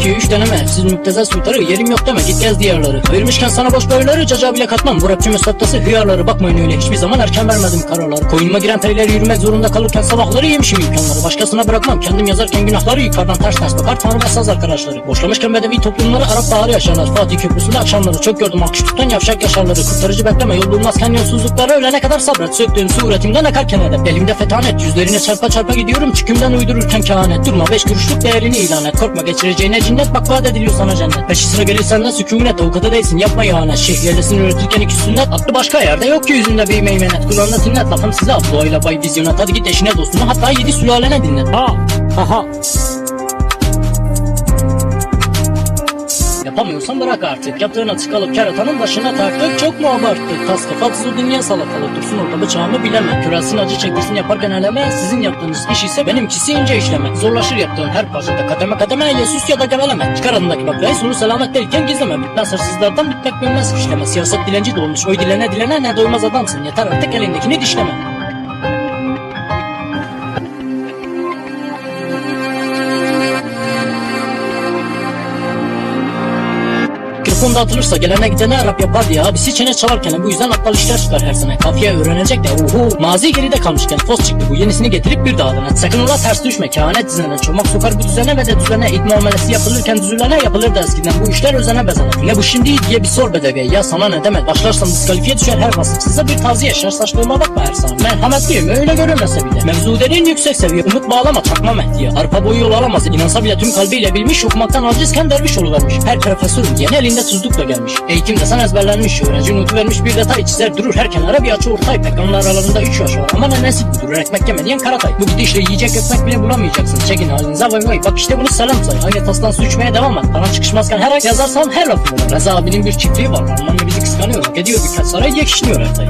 2 3 deneme. Siz müptezel sultarı yerim yok deme. Git gez diyarları. Ayırmışken sana boş boyları caca bile katmam. Bu rapçi müsvaddası hıyarları bakmayın öyle. Hiçbir zaman erken vermedim kararları. Koyunuma giren peyler yürümek zorunda kalırken Sabahları yemişim imkanları. Başkasına bırakmam. Kendim yazarken günahları Yukarıdan ters ters bakar tanrı saz arkadaşları. Boşlamışken bedevi toplumları Arap baharı yaşarlar. Fatih Köprüsü'nde akşamları Çok gördüm. Akıştuktan yavşak yaşarları. Kurtarıcı bekleme yol bulmazken yolsuzlukları Ölene kadar sabret. Söktüğüm suretimden akarken edep Elimde fetanet. Yüzlerine çarpa çarpa gidiyorum. Çükümden uydururken kehanet. Durma beş kuruşluk değerini ilan et. Korkma geçireceğine cinnet bak vaat ediliyor sana cennet. Peşi sıra gelirsen de sükunet avukata değilsin yapma ihanet. Şehriyedesin üretirken iki sünnet Aklı başka yerde yok ki yüzünde bir meymenet. Kulağında tinnet lafım size abduayla bay vizyonet Hadi git eşine dostuna hatta yedi sülalene dinlet. Ha ha ha Yapamıyorsan bırak artık. Yaptığına tıkalıp keratanın başına taktık. Çok mu abarttık? Tas kafatsız o dünya salatalık. Dursun orada bıçağımı bileme. Körelsin acı çektirsin yaparken eleme. Sizin yaptığınız iş ise benimkisi ince işleme. Zorlaşır yaptığın her parçada kademe kademe. Ya sus ya da geveleme. Çıkar adındaki baklayı sonu selamet değilken gizleme. Bitmez hırsızlardan bitmek bilmez fişleme. Siyaset dilenci dolmuş. Oy dilene dilene ne doymaz adamsın. Yeter artık elindekini dişleme. Mikrofon dağıtılırsa gelene gidene Arap yapar diye abisi çene çalarken bu yüzden aptal işler çıkar her sene. Kafiye öğrenecek de uhu. Mazi geride kalmışken fos çıktı. Bu yenisini getirip bir daha dene sakın ola ters düşme. Kehanet dizine çomak sokar bu düzene ve de düzene. İt muamelesi yapılırken düzülene yapılır da eskiden bu işler özene bezene ne bu şimdi diye bir sor bedeviye ya sana ne demek başlarsan diskalifiye düşer her vasıfsıza bir taziye yaşar. Saçlığıma bakma her saniye merhametliyim öyle görünmese bile. Mevzu derin yüksek seviye. Umut bağlama takma mehdiye arpa boyu yol alamaz inansa bile tüm kalbiyle bilmiş okumaktan acizken derviş oluvermiş. Her profesörün diyen elinde tuzlukla gelmiş. Eğitim desen ezberlenmiş öğrenci notu vermiş bir detay çizer durur her kenara. Bir açı ortay pek onlar aralarında üç yaş var. Ama nenesi budur ekmek yemediyen karatay. Bu gidişle yiyecek ekmek bile bulamayacaksın. Çekin halinize vay vay. Bak işte bunu selam say. Aynı tastan su içmeye devam et. Bana çıkışmazken her ay yazarsan her lafı Reza abinin bir çiftliği var. Almanya bizi kıskanıyor. Hak ediyor birkaç saray geçişliyor her tay